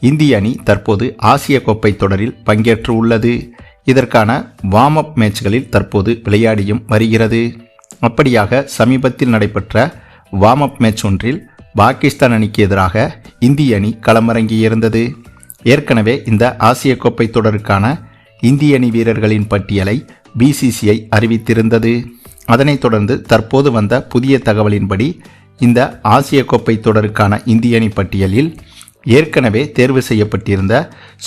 இந்திய அணி தற்போது ஆசிய கோப்பை தொடரில் பங்கேற்று உள்ளது இதற்கான வார்ம் அப் மேட்ச்களில் தற்போது விளையாடியும் வருகிறது. அப்படியாக சமீபத்தில் நடைபெற்ற வார்ம் அப் மேட்ச் ஒன்றில் பாகிஸ்தான் அணிக்கு எதிராக இந்திய அணி களமிறங்கியிருந்தது. ஏற்கனவே இந்த ஆசிய கோப்பை தொடருக்கான இந்திய அணி வீரர்களின் பட்டியலை பிசிசிஐ அறிவித்திருந்தது. அதனைத் தொடர்ந்து தற்போது வந்த புதிய தகவலின்படி இந்த ஆசிய கோப்பை தொடருக்கான இந்திய அணி பட்டியலில் ஏற்கனவே தேர்வு செய்யப்பட்டிருந்த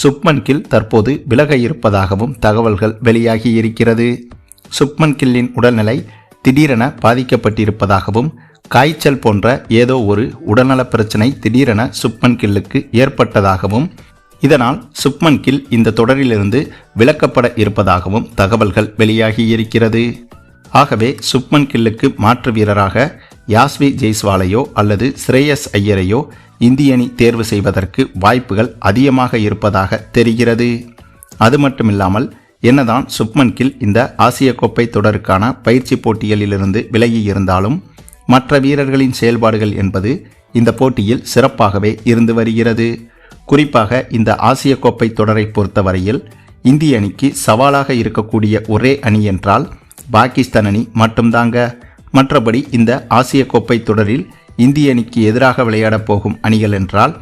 சுப்மன் கில் தற்போது விலக இருப்பதாகவும் தகவல்கள் வெளியாகி இருக்கிறது சுப்மன் கில்லின் உடல்நிலை திடீரென பாதிக்கப்பட்டிருப்பதாகவும் காய்ச்சல் போன்ற ஏதோ ஒரு உடல்நலப் பிரச்சனை திடீரென சுப்மன் கில்லுக்கு ஏற்பட்டதாகவும் இதனால் சுப்மன் கில் இந்த தொடரிலிருந்து விலக்கப்பட இருப்பதாகவும் தகவல்கள் வெளியாகி இருக்கிறது ஆகவே சுப்மன் கில்லுக்கு மாற்று வீரராக யாஸ்வி ஜெய்ஸ்வாலையோ அல்லது ஸ்ரேயஸ் ஐயரையோ இந்திய அணி தேர்வு செய்வதற்கு வாய்ப்புகள் அதிகமாக இருப்பதாக தெரிகிறது. அது மட்டுமில்லாமல் என்னதான் சுப்மன் கில் இந்த ஆசிய கோப்பை தொடருக்கான பயிற்சி போட்டிகளிலிருந்து விலகி இருந்தாலும் மற்ற வீரர்களின் செயல்பாடுகள் என்பது இந்த போட்டியில் சிறப்பாகவே இருந்து வருகிறது. குறிப்பாக இந்த ஆசிய கோப்பை தொடரை பொறுத்தவரையில் இந்திய அணிக்கு சவாலாக இருக்கக்கூடிய ஒரே அணி என்றால் பாகிஸ்தான் அணி மட்டும்தாங்க. மற்றபடி இந்த ஆசிய கோப்பை தொடரில் இந்திய அணிக்கு எதிராக விளையாடப் போகும் அணிகள் என்றால்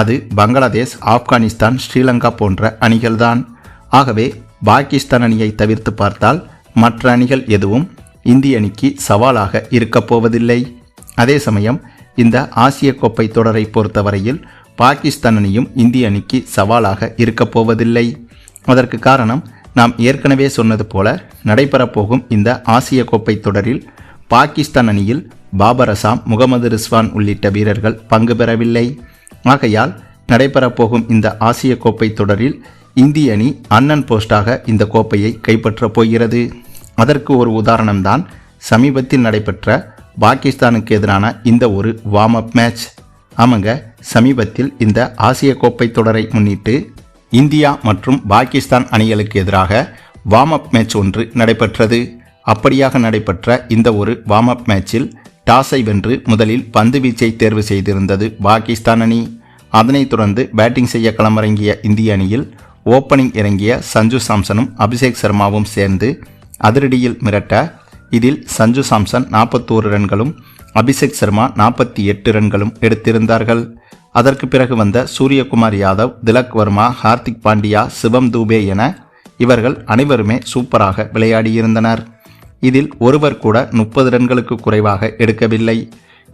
அது பங்களாதேஷ் ஆப்கானிஸ்தான் ஸ்ரீலங்கா போன்ற அணிகள்தான். ஆகவே பாகிஸ்தான் அணியை தவிர்த்து பார்த்தால் மற்ற அணிகள் எதுவும் இந்திய அணிக்கு சவாலாக இருக்கப் போவதில்லை. அதே சமயம் இந்த ஆசிய கோப்பை தொடரை பொறுத்தவரையில் பாகிஸ்தான் அணியும் இந்திய அணிக்கு சவாலாக இருக்கப் போவதில்லை. அதற்கு காரணம் நாம் ஏற்கனவே சொன்னது போல நடைபெறப்போகும் இந்த ஆசிய கோப்பை தொடரில் பாகிஸ்தான் அணியில் பாபர் அசாம் முகமது ரிஸ்வான் உள்ளிட்ட வீரர்கள் பங்கு பெறவில்லை. ஆகையால் நடைபெறப்போகும் இந்த ஆசிய கோப்பை தொடரில் இந்திய அணி அண்ணன் போஸ்டாக இந்த கோப்பையை கைப்பற்றப் போகிறது. அதற்கு ஒரு உதாரணம்தான் சமீபத்தில் நடைபெற்ற பாகிஸ்தானுக்கு எதிரான இந்த ஒரு வார்ம் அப் மேட்ச் ஆமாங்க சமீபத்தில் இந்த ஆசிய கோப்பை தொடரை முன்னிட்டு இந்தியா மற்றும் பாகிஸ்தான் அணிகளுக்கு எதிராக வார்ம் அப் மேட்ச் ஒன்று நடைபெற்றது. அப்படியாக நடைபெற்ற இந்த ஒரு வார்ம் அப் மேட்சில் டாஸை வென்று முதலில் பந்து வீச்சை தேர்வு செய்திருந்தது பாகிஸ்தான் அணி. அதனைத் தொடர்ந்து பேட்டிங் செய்ய களமிறங்கிய இந்திய அணியில் ஓப்பனிங் இறங்கிய சஞ்சு சாம்சனும் அபிஷேக் சர்மாவும் சேர்ந்து அதிரடியில் மிரட்ட இதில் சஞ்சு சாம்சன் நாற்பத்தோரு ரன்களும் அபிஷேக் சர்மா நாற்பத்தி எட்டு ரன்களும் எடுத்திருந்தார்கள். அதற்கு பிறகு வந்த சூரியகுமார் யாதவ் திலக் வர்மா ஹார்திக் பாண்டியா சிவம் தூபே என இவர்கள் அனைவருமே சூப்பராக விளையாடியிருந்தனர். இதில் ஒருவர் கூட முப்பது ரன்களுக்கு குறைவாக எடுக்கவில்லை.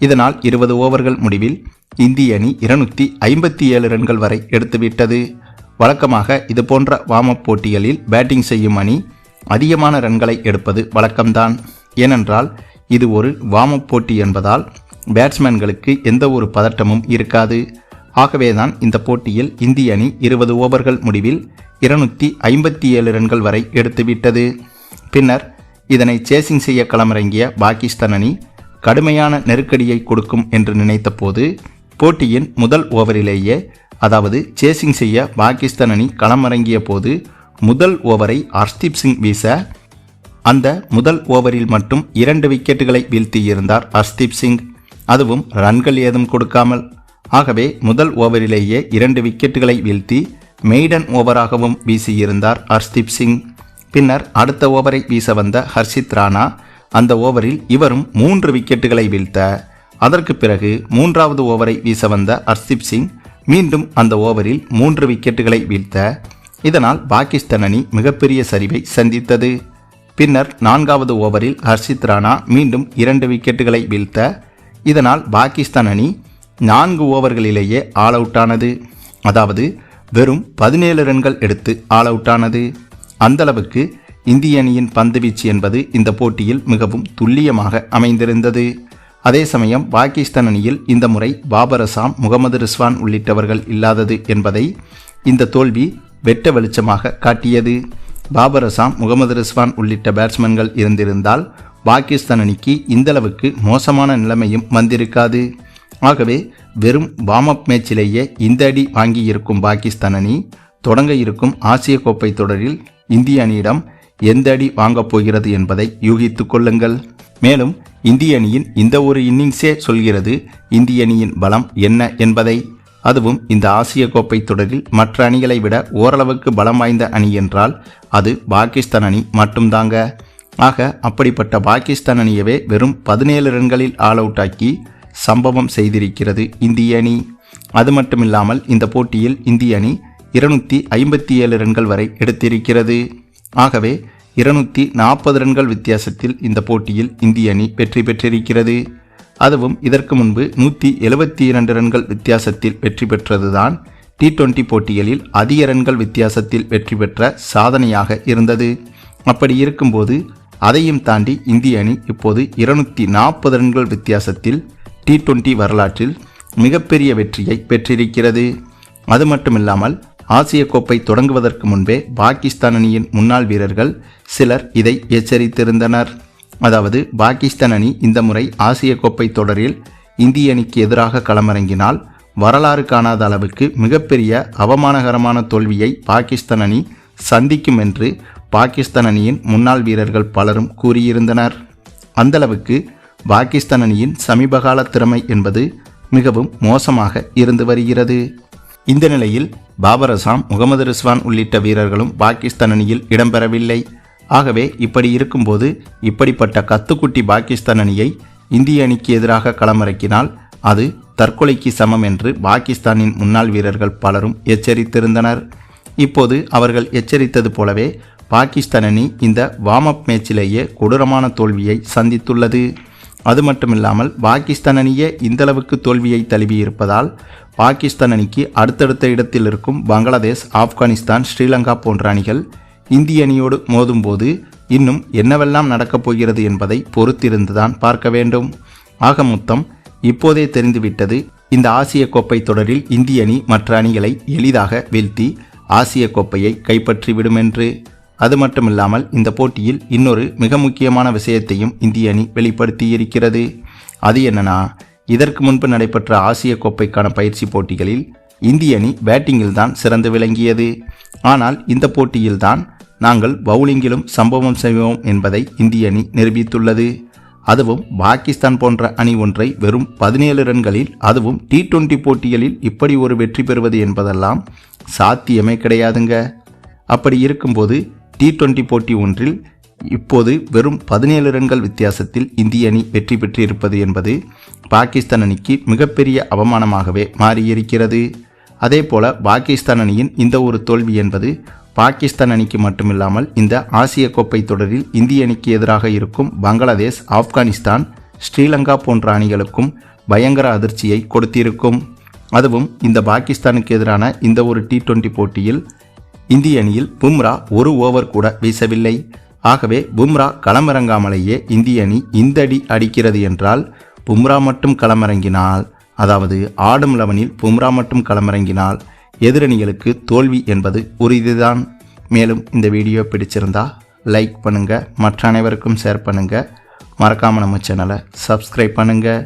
இதனால் இருபது ஓவர்கள் முடிவில் இந்திய அணி இருநூற்றி ஐம்பத்தி ஏழு ரன்கள் வரை எடுத்துவிட்டது. வழக்கமாக இதுபோன்ற வார்ம் போட்டிகளில் பேட்டிங் செய்யும் அணி அதிகமான ரன்களை எடுப்பது வழக்கம்தான். ஏனென்றால் இது ஒரு வார்ம் போட்டி என்பதால் பேட்ஸ்மேன்களுக்கு எந்த ஒரு பதட்டமும் இருக்காது. ஆகவேதான் இந்த போட்டியில் இந்திய அணி இருபது ஓவர்கள் முடிவில் இருநூற்றி ஐம்பத்தி ஏழு ரன்கள் வரை எடுத்துவிட்டது. பின்னர் இதனை சேசிங் செய்ய களமிறங்கிய பாகிஸ்தான் அணி கடுமையான நெருக்கடியை கொடுக்கும் என்று நினைத்தபோது போட்டியின் முதல் ஓவரிலேயே அதாவது சேசிங் செய்ய பாகிஸ்தான் அணி களமிறங்கிய போது முதல் ஓவரை ஹர்ஷ்தீப் சிங் வீச அந்த முதல் ஓவரில் மட்டும் இரண்டு விக்கெட்டுகளை வீழ்த்தியிருந்தார் ஹர்ஷ்தீப் சிங். அதுவும் ரன்கள் ஏதும் கொடுக்காமல். ஆகவே முதல் ஓவரிலேயே இரண்டு விக்கெட்டுகளை வீழ்த்தி மெய்டன் ஓவராகவும் வீசியிருந்தார் ஹர்ஷ்தீப் சிங். பின்னர் அடுத்த ஓவரை வீச வந்த ஹர்ஷித் ராணா அந்த ஓவரில் இவரும் மூன்று விக்கெட்டுகளை வீழ்த்த அதற்கு பிறகு மூன்றாவது ஓவரை வீச வந்த ஹர்ஷிப் சிங் மீண்டும் அந்த ஓவரில் மூன்று விக்கெட்டுகளை வீழ்த்த இதனால் பாகிஸ்தான் அணி மிகப்பெரிய சரிவை சந்தித்தது. பின்னர் நான்காவது ஓவரில் ஹர்ஷித் ராணா மீண்டும் இரண்டு விக்கெட்டுகளை வீழ்த்த இதனால் பாகிஸ்தான் அணி நான்கு ஓவர்களிலேயே ஆல் அவுட் ஆனது அதாவது வெறும் பதினேழு ரன்கள் எடுத்து ஆல் அவுட் ஆனது அந்தளவுக்கு இந்திய அணியின் பந்துவீச்சு என்பது இந்த போட்டியில் மிகவும் துல்லியமாக அமைந்திருந்தது. அதே சமயம் பாகிஸ்தான் அணியில் இந்த முறை பாபர் அசாம் முகமது ரிஸ்வான் உள்ளிட்டவர்கள் இல்லாதது என்பதை இந்த தோல்வி வெட்ட வெளிச்சமாக காட்டியது. பாபர் அசாம் முகமது ரிஸ்வான் உள்ளிட்ட பேட்ஸ்மேன்கள் இருந்திருந்தால் பாகிஸ்தான் அணிக்கு இந்தளவுக்கு மோசமான நிலைமையும் வந்திருக்காது. ஆகவே வெறும் வார்ம் அப் மேட்சிலேயே இந்த அடி வாங்கியிருக்கும் பாகிஸ்தான் அணி தொடங்க இருக்கும் ஆசிய கோப்பை தொடரில் இந்திய அணியிடம் எந்த அடி வாங்கப் போகிறது என்பதை யூகித்துக் கொள்ளுங்கள். மேலும் இந்திய அணியின் இந்த ஒரு இன்னிங்ஸே சொல்கிறது இந்திய அணியின் பலம் என்ன என்பதை. அதுவும் இந்த ஆசிய கோப்பை தொடரில் மற்ற அணிகளை விட ஓரளவுக்கு பலம் வாய்ந்த அணி என்றால் அது பாகிஸ்தான் அணி மட்டும்தாங்க. ஆக அப்படிப்பட்ட பாகிஸ்தான் அணியவே வெறும் பதினேழு ரன்களில் ஆல் அவுட் ஆக்கி சம்பவம் செய்திருக்கிறது இந்திய அணி. அது மட்டுமில்லாமல் இந்த போட்டியில் இந்திய அணி இருநூற்றி ஐம்பத்தி ஏழு ரன்கள் வரை எடுத்திருக்கிறது. ஆகவே இருநூற்றி நாற்பது ரன்கள் வித்தியாசத்தில் இந்த போட்டியில் இந்திய அணி வெற்றி பெற்றிருக்கிறது. அதுவும் இதற்கு முன்பு நூற்றி எழுபத்தி இரண்டு ரன்கள் வித்தியாசத்தில் வெற்றி பெற்றதுதான் டி டுவெண்டி போட்டிகளில் அதிக ரன்கள் வித்தியாசத்தில் வெற்றி பெற்ற சாதனையாக இருந்தது. அப்படி இருக்கும்போது அதையும் தாண்டி இந்திய அணி இப்போது இருநூற்றி நாற்பது ரன்கள் வித்தியாசத்தில் டி டுவெண்டி வரலாற்றில் மிகப்பெரிய வெற்றியை பெற்றிருக்கிறது. அது மட்டுமில்லாமல் ஆசிய கோப்பை தொடங்குவதற்கு முன்பே பாகிஸ்தான் அணியின் முன்னாள் வீரர்கள் சிலர் இதை எச்சரித்திருந்தனர். அதாவது பாகிஸ்தான் அணி இந்த முறை ஆசிய கோப்பை தொடரில் இந்திய அணிக்கு எதிராக களமிறங்கினால் வரலாறு காணாத அளவுக்கு மிகப்பெரிய அவமானகரமான தோல்வியை பாகிஸ்தான் அணி சந்திக்கும் என்று பாகிஸ்தான் அணியின் முன்னாள் வீரர்கள் பலரும் கூறியிருந்தனர். அந்தளவுக்கு பாகிஸ்தான் அணியின் சமீபகால திறமை என்பது மிகவும் மோசமாக இருந்து வருகிறது. இந்த நிலையில் பாபர் அசாம் முகமது ரிஸ்வான் உள்ளிட்ட வீரர்களும் பாகிஸ்தான் அணியில் இடம்பெறவில்லை. ஆகவே இப்படி இருக்கும்போது இப்படிப்பட்ட கத்துக்குட்டி பாகிஸ்தான் அணியை இந்திய அணிக்கு எதிராக களமிறக்கினால் அது தற்கொலைக்கு சமம் என்று பாகிஸ்தானின் முன்னாள் வீரர்கள் பலரும் எச்சரித்திருந்தனர். இப்போது அவர்கள் எச்சரித்தது போலவே பாகிஸ்தான் அணி இந்த வார்ம் அப் மேட்சிலேயே கொடூரமான தோல்வியை சந்தித்துள்ளது. அது மட்டுமில்லாமல் பாகிஸ்தான் அணியே இந்தளவுக்கு தோல்வியை தழுவியிருப்பதால் பாகிஸ்தான் அணிக்கு அடுத்தடுத்த இடத்தில் இருக்கும் பங்களாதேஷ் ஆப்கானிஸ்தான் ஸ்ரீலங்கா போன்ற அணிகள் இந்திய அணியோடு மோதும்போது இன்னும் என்னவெல்லாம் நடக்கப் போகிறது என்பதை பொறுத்திருந்துதான் பார்க்க வேண்டும். ஆக மொத்தம் இப்போதே தெரிந்துவிட்டது இந்த ஆசிய கோப்பை தொடரில் இந்திய அணி மற்ற அணிகளை எளிதாக வீழ்த்தி ஆசிய கோப்பையை கைப்பற்றிவிடும் என்று. அது மட்டுமில்லாமல் இந்த போட்டியில் இன்னொரு மிக முக்கியமான விஷயத்தையும் இந்திய அணி வெளிப்படுத்தியிருக்கிறது. அது என்னன்னா இதற்கு முன்பு நடைபெற்ற ஆசிய கோப்பைக்கான பயிற்சி போட்டிகளில் இந்திய அணி பேட்டிங்கில் தான் சிறந்து விளங்கியது. ஆனால் இந்த போட்டியில்தான் நாங்கள் பவுலிங்கிலும் சம்பவம் செய்வோம் என்பதை இந்திய அணி நிரூபித்துள்ளது. அதுவும் பாகிஸ்தான் போன்ற அணி ஒன்றை வெறும் பதினேழு ரன்களில் அதுவும் டி டுவெண்டி போட்டிகளில் இப்படி ஒரு வெற்றி பெறுவது என்பதெல்லாம் சாத்தியமே கிடையாதுங்க. அப்படி இருக்கும்போது டி டுவெண்டி போட்டி ஒன்றில் இப்போது வெறும் பதினேழு ரன்கள் வித்தியாசத்தில் இந்திய அணி வெற்றி பெற்றிருப்பது என்பது பாகிஸ்தான் அணிக்கு மிகப்பெரிய அவமானமாகவே மாறியிருக்கிறது. அதேபோல பாகிஸ்தான் அணியின் இந்த ஒரு தோல்வி என்பது பாகிஸ்தான் அணிக்கு மட்டுமில்லாமல் இந்த ஆசிய கோப்பை தொடரில் இந்திய அணிக்கு எதிராக இருக்கும் பங்களாதேஷ் ஆப்கானிஸ்தான் ஸ்ரீலங்கா போன்ற அணிகளுக்கும் பயங்கர அதிர்ச்சியை கொடுத்திருக்கும். அதுவும் இந்த பாகிஸ்தானுக்கு எதிரான இந்த ஒரு டி டுவெண்டி போட்டியில் இந்திய அணியில் பும்ரா ஒரு ஓவர் கூட வீசவில்லை. ஆகவே பும்ரா களமிறங்காமலேயே இந்திய அணி இந்த அடி அடிக்கிறது என்றால் பும்ரா மட்டும் களமிறங்கினால் அதாவது ஆடும் லெவனில் பும்ரா மட்டும் களமிறங்கினால் எதிரணிகளுக்கு தோல்வி என்பது உறுதிதான். மேலும் இந்த வீடியோ பிடிச்சிருந்தா லைக் பண்ணுங்கள் மற்ற அனைவருக்கும் ஷேர் பண்ணுங்கள் மறக்காமல் நம்ம சேனலை சப்ஸ்கிரைப் பண்ணுங்கள்